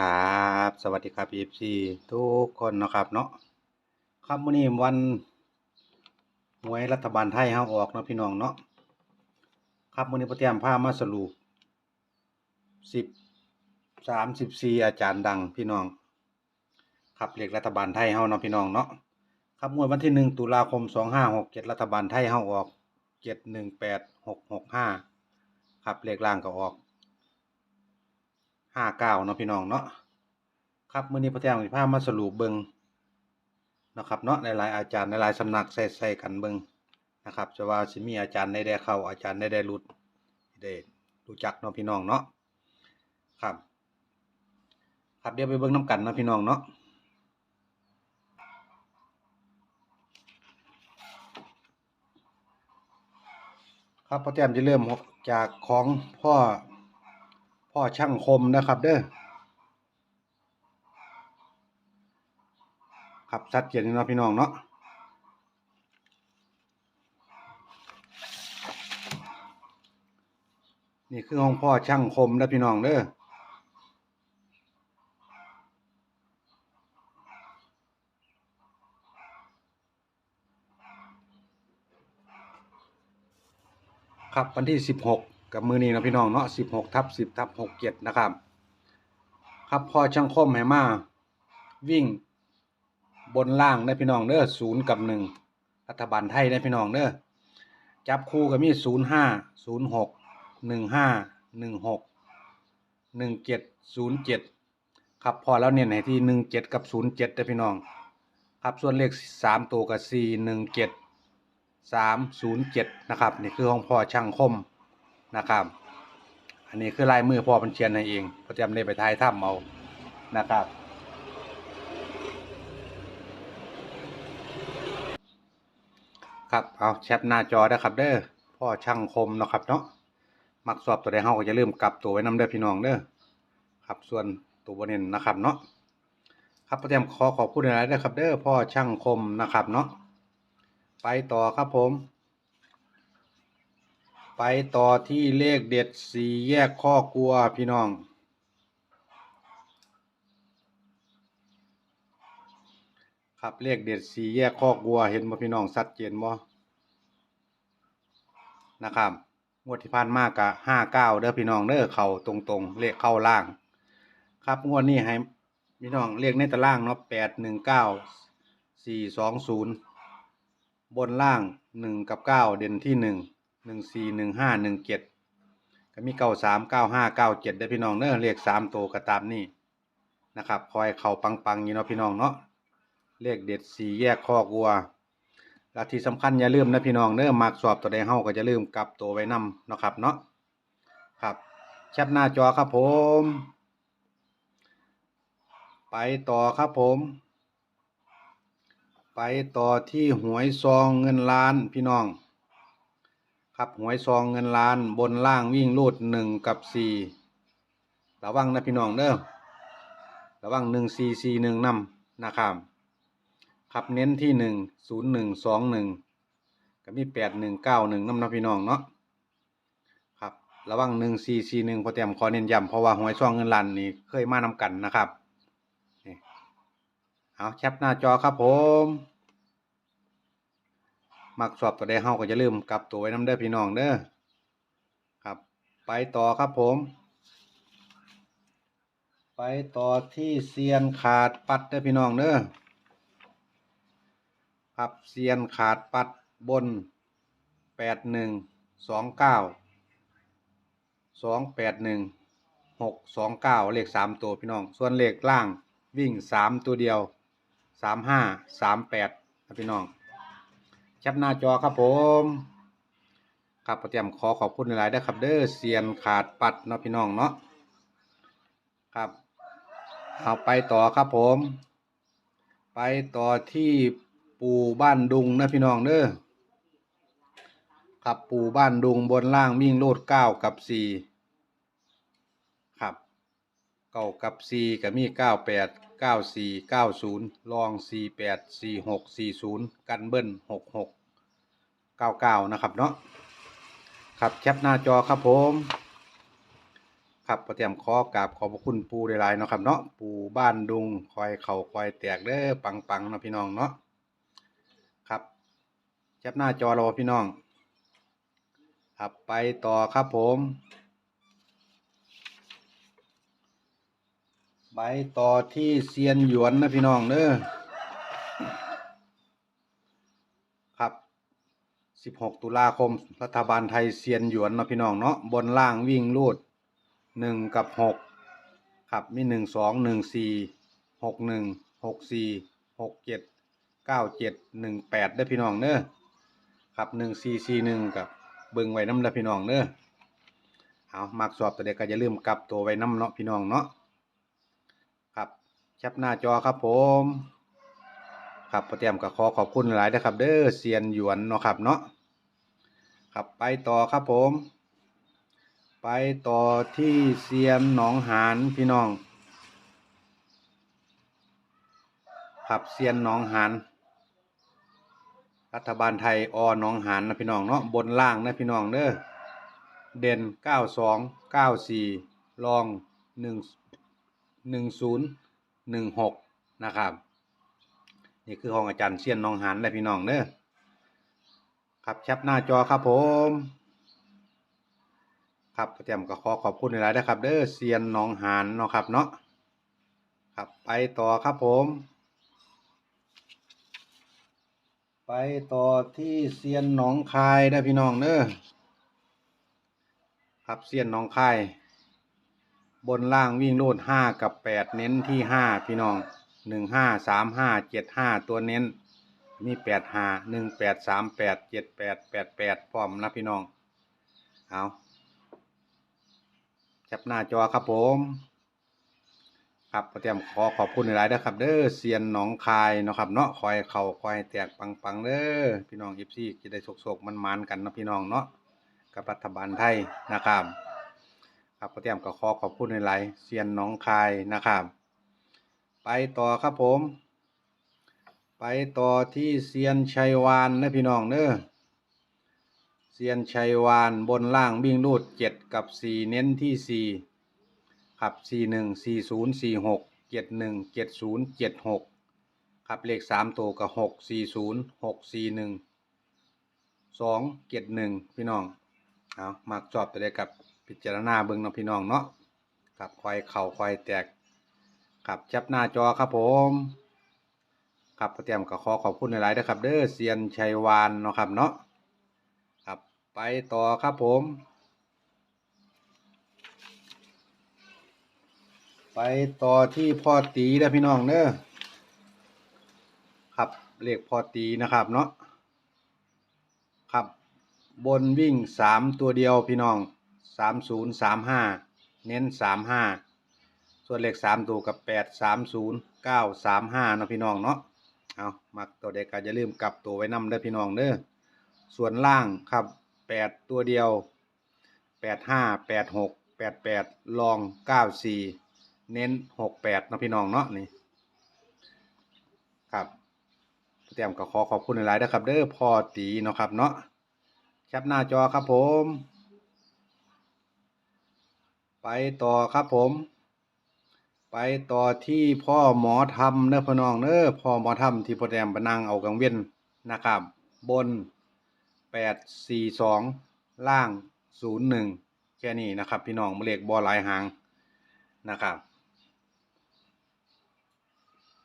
ครับ สวัสดีครับ FC ทุกคนนะครับเนาะครับมื้อนี้วันหวยรัฐบาลไทยเฮาออกเนาะพี่น้องเนาะครับมื้อนี้พ่อเตรียมพามาสรุป10 34อาจารย์ดังพี่น้องครับเลขรัฐบาลไทยเฮาเนาะพี่น้องเนาะครับงวดวันที่1ตุลาคม2567รัฐบาลไทยเฮาออก718665ครับเลขล่างก็ออก ห้าเก้าเนาะพี่น้องเนาะครับมื้อนี้พระเจ้าสิพามาสรุปเบิงนะครับเนาะหลายอาจารย์หลายสำนักใส่ใส่กันเบิงนะครับจะว่าสิมีอาจารย์ได้ได้เข้าอาจารย์ได้ได้หลุดได้รู้จักเนาะพี่น้องเนาะครับ ครับเดี๋ยวไปเบิ่งน้ำกันเนาะพี่น้องเนาะครับพระเจ้าจะเริ่มจากของพ่อ พ่อช่างคมนะครับเด้อครับชัดเจนเนาะพี่น้องเนาะนี่คือของพ่อช่างคมนะพี่น้องเด้อครับวันที่สิบหก กับมือนี้นะพี่น้องเนาะสิบหกทับสิบทับหกเจ็ดนะครับ ครับพอช่างคมให้มาวิ่งบนล่างได้พี่น้องเด้อศูนย์กับหนึ่งรัฐบาลไทยได้พี่น้องเด้อจับคู่ก็มีศูนย์ห้าศูนย์หกหนึ่งห้าหนึ่งหกหนึ่งเจ็ดศูนย์เจ็ดครับพอแล้วเนี่ยไหนที่หนึ่งเจ็ดกับศูนย์เจ็ดได้พี่น้อง ครับส่วนเลขสามตัวกับสี่หนึ่งเจ็ดสามศูนย์เจ็ดนะครับ นี่คือของพ่อช่างคม นะครับ อันนี้คือลายมือพ่อบัญเชียนให้เองเพราะจำได้ไปทายถ้ำเอานะครับครับเอาแชทหน้าจอได้ครับเด้อพ่อช่างคมเนาะครับเนาะมักสอบตัวใดเฮาก็จะเริ่าลืมกลับตัวไว้นำเด้อพี่น้องเด้อครับส่วนตัวบนเน้นนะครับเนาะครับประเตรียมขอขอบคุณหลายๆนะครับเด้อพ่อช่างคมนะครับเนาะไปต่อครับผม ไปต่อที่เลขเด็ดสี่แยกข้อกลัวพี่น้อง ครับเลขเด็ดสี่แยกข้อกลัวเห็นบ่พี่น้องชัดเจนบ่นะครับงวดที่ผ่านมากกะห้าเก้าเด้อพี่น้องเด้อเข่าตรงๆ เลขเข้าล่าง ครับงวดนี้ให้พี่น้องเลขในตารางเนาะแปดหนึ่งเก้าสี่สองศูนย์บนล่างหนึ่งกับเก้าเด่นที่หนึ่ง หนึ่งสี่หนึ่งห้าหนึ่งเจ็ดก็มีเก้าสามเก้าห้าเก้าเจ็ดได้พี่น้องเนอะเลขสามตัวก็ตามนี่นะครับ คอยเข่าปังปังๆอยู่เนาะพี่น้องเนาะเลขเด็ดสี่แยกข้อกวัวและที่สำคัญอย่าลืมนะพี่น้องเนอะมักสอบตัวใดเฮาก็จะลืมกลับตัวไว้นำเนาะครับเนาะครับแคปหน้าจอครับผม ไปต่อครับผม ไปต่อที่หวยซองเงินล้านพี่น้อง ครับหวยซองเงินล้านบนล่างวิ่งรูดหนึ่งกับสี่ระวังนะพี่น้องเด้อระวังหนึ่งสี่สี่หนึ่งนำนะครับครับเน้นที่หนึ่งศูนย์หนึ่งสองหนึ่งก็มีแปดหนึ่งเก้าหนึ่งนำนะพี่น้องเนาะครับระวังหนึ่งสี่สี่หนึ่งพอเตรียมขอเน้นย้ำเพราะว่าหวยซองเงินล้านนี่เคยมานำกันนะครับนี่เอาแคปหน้าจอครับผม มักสอบตัวใดเฮาก็จะลืมกลับตัวไว้น้ำเด้อพี่น้องเด้อครับ ไปต่อครับผม ไปต่อที่เซียนขาดปัดเด้อพี่น้องเด้อครับเซียนขาดปัดบนแปดหนึ่งสองเก้าสองแปดหนึ่งหกสองเก้าเลขสามตัวพี่น้อง ส่วนเลขล่างวิ่งสามตัวเดียวสามห้าสามแปดนะพี่น้อง แคปหน้าจอครับผมครับเตรียมขอขอบคุณหลายๆด้ครับเด้อเซียนขาดปัดเนาะพี่น้องเนาะครับเอาไปต่อครับผม ไปต่อที่ปู่บ้านดุงนะพี่น้องเด้อครับปู่บ้านดุงบนล่างวิ่งโลดเก้ากับสี่ครับเก้ากับสี่กับมีเก้าแปด เก้าสี่เก้าศูนย์ลองสี่แปดสี่หกสี่ศูนย์กันเบิ้ลหกหกเก้าเก้านะครับเนาะครับแคปหน้าจอครับผมครับพอเตรียมขอกราบขอบพระคุณปูหลายๆเนาะครับเนาะปูบ้านดุงคอยเข่าคอยแตกเด้อปังๆเนาะพี่น้องเนาะครับแคปหน้าจอเราพี่น้องครับไปต่อครับผม ไปต่อที่เซียนหยวนนะพี่น้องเด้อครับ 16 ตุลาคม รัฐบาลไทยเซียนหยวนนะพี่น้องเนาะบนล่างวิ่งรูด 1 กับ 6 ครับมี 1 2 1 4 6 1 6 4 6 7 9 7 1 8ได้พี่น้องเด้อครับ 1 4 4 1 กับเบิ่งไว้น้ำเด้อพี่น้องเด้อเอามักสอบตัวเด็กก็อย่าลืมกลับตัวไว้น้ำเนาะพี่น้องเนาะ แคปหน้าจอครับผมครับพอเตรียมก็ขอขอบคุณหลายนะครับ เด้อเซียนหยวนเนาะครับเนาะครับไปต่อครับผม ไปต่อที่เซียนหนองหานพี่น้องครับเซียนหนองหานรัฐบาลไทยอหนองหานนะพี่น้องเนาะบนล่างนะพี่น้องเด้อเด่นเก้าสองเก้าสี่รองหนึ่งหนึ่งศูนย์ หนึ่งหกนะครับ นี่คือของอาจารย์เซียนหนองหานและพี่น้องเด้อครับแคปหน้าจอครับผมครับประจำก็ขอขอบคุณหลายๆนะครับ เด้อเซียนหนองหานเนาะครับเนาะครับไปต่อครับผม ไปต่อที่เซียนหนองคายได้พี่น้องเด้อครับเซียนหนองคาย บนล่างวิ่งโลดห้ากับแปดเน้นที่ห้าพี่น้องหนึ่งห้าสามห้าเจ็ดห้าตัวเน้น มีแปดห้าหนึ่งแปดสามแปดเจ็ดแปดแปดแปดพร้อมนะพี่น้อง เอาจับหน้าจอครับผม ครับเตรียมขอขอบคุณหลายๆนะครับเด้อเซียนหนองคายนะครับเนาะคอยเข่าคอยแตกปังๆเด้อพี่น้องยิปซี่จะได้โศกๆมันๆกันนะพี่น้องเนาะกับรัฐบาลไทยนะครับ ครับก็เตรียมก็ขอขอบคุณหลายๆเซียนน้องคายนะครับ ไปต่อครับผม ไปต่อที่เซียนชัยวานนะพี่น้องเด้อเซียนชัยวานบนล่างวิ่งรูดเจ็ดกับสี่เน้นที่สี่ครับสี่หนึ่งสี่ศูนย์สี่หกเจ็ดหนึ่งเจ็ดศูนย์เจ็ดหกครับเลขสามตัวกับหกสี่ศูนย์หกสี่หนึ่งสองเจ็ดหนึ่งพี่น้องเอามักจอบตัวเดียวกับ พิจารณาเบิ่งเนาะพี่น้องเนาะครับควายเข่าควายแตกครับจับหน้าจอครับผมครับเตรียมก็ขอขอบคุณหลายๆนะครับ เด้อเซียนชัยวานเนาะครับเนาะครับไปต่อครับผม ไปต่อที่พ่อตีนะพี่น้องเด้อครับเลขพ่อตีนะครับเนาะครับบนวิ่งสามตัวเดียวพี่น้อง สามศูนย์สามห้าเน้นสามห้าส่วนเลขสามตัวกับแปดสามศูนย์เก้าสามห้านะพี่น้องเนาะเอามักตัวเด็กก็อย่าลืมกลับตัวไว้นำเด้อพี่น้องเด้อส่วนล่างครับแปดตัวเดียวแปดห้าแปดหกแปดแปดลองเก้าสี่เน้นหกแปดนะพี่น้องเนาะนี่ครับเตรียมก็ขอขอบคุณหลายๆนะครับ เด้อพ่อตีเนาะครับเนาะแคปหน้าจอครับผม ไปต่อครับผม ไปต่อที่พ่อหมอทำเน้อพี่น้องเน้อพ่อหมอทำที่โปรแกรมปนังเอากังเวียนนะครับ บนแปดสี่สองล่างศูนย์หนึ่งแค่นี้นะครับ พี่น้องเลขบอหลายหางนะครับ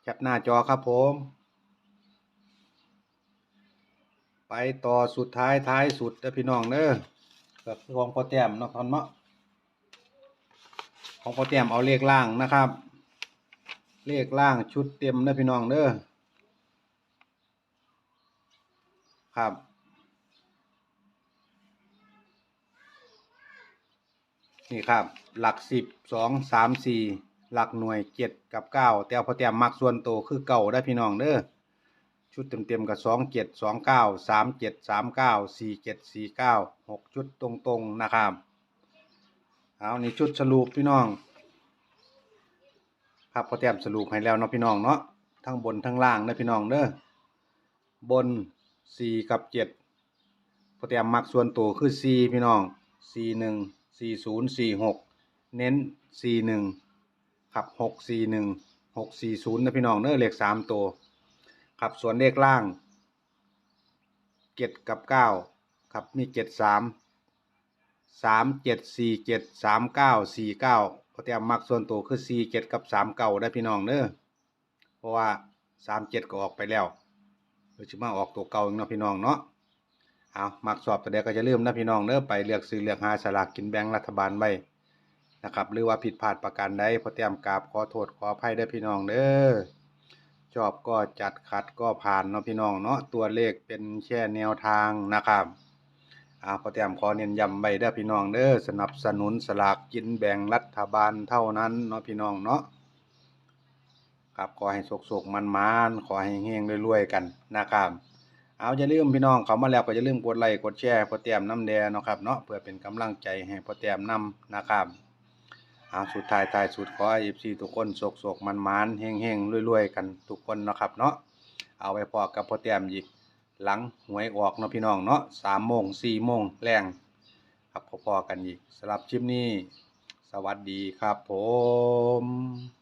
แคปหน้าจอครับผม ไปต่อสุดท้ายท้ายสุดเด้อพี่น้องเด้อก็คือของพ่อแต้มเนาะครับเนาะ ของพอแต้มเอาเลขล่างนะครับ เลขล่างชุดเต็มเด้อพี่น้องเด้อครับนี่ครับ หลักสิบสองสามสี่หลักหน่วยเจ็ดกับเก้าแต่เอาพ่อแต้มมักส่วนโตวคือเก่าได้พี่น้องเด้อชุดเต็มๆกับสองเจ็ดสองเก้าสามเจ็ดสามเก้าสี่เจ็ดสี่เก้าหกชุดตรงๆนะครับ เอานี่ชุดสรุปพี่น้องครับพอเตรียมสรุปให้แล้วเนาะพี่น้องเนาะทั้งบนทั้งล่างนะพี่น้องเด้อบนสี่กับเจ็ดพอเตรียมมักส่วนตัวคือสี่พี่น้องสี่หนึ่งสี่ศูนย์สี่หกเน้นสี่หนึ่งครับหกสี่หนึ่งหกสี่ศูนย์นะพี่น้องเด้อเลขสามตัวครับส่วนเลขล่างเจ็ดกับเก้าครับมีเจ็ดสาม สามเจ็ดสี่เจ็ดสามเก้าสี่เก้าพอเตรียมมักส่วนตัวคือสี่เจ็ดกับสามเก้าได้พี่น้องเด้อเพราะว่าสามเจ็ดก็ออกไปแล้วเดี๋ยวจะมาออกตัวเก่าอีกเนาะพี่น้องเนาะเอามักสอบตัวเดียวก็จะลืมนะพี่น้องเด้อไปเลือกซื้อเลือกหาสลากกินแบ่งรัฐบาลไว้นะครับหรือว่าผิดพลาดประการใดพอเตรียมกราบขอโทษขออภัยเด้พี่น้องเด้อชอบก็จัดขัดก็ผ่านเนาะพี่น้องเนาะตัวเลขเป็นแค่แนวทางนะครับ อาพอเตรียมขอเน้นย้ำไว้เด้อพี่น้องเด้อสนับสนุนสลากกินแบ่งรัฐบาลเท่านั้นเนาะพี่น้องเนาะครับขอให้สุกๆมันๆขอให้เฮงรวยๆกันนะครับเอาอย่าลืมพี่น้องเขามาแล้วก็อย่าลืมกดไลค์กดแชร์พอเตรียมน้ำแดงเนาะครับเนาะเพื่อเป็นกำลังใจให้พอเตรียมนำนะครับเอาสุดท้ายท้ายสุดขอให้ FC ทุกคนโศกโศกมันมันเฮงเฮงรวยๆกันทุกคนนะครับเนาะเอาไว้พอกับพอเตรียมอีก หลังหวยออกเนาะพี่น้องเนาะสามโมงสี่โมงแรงครับพอๆกันอีกสำหรับชิปนี้ สวัสดีครับผม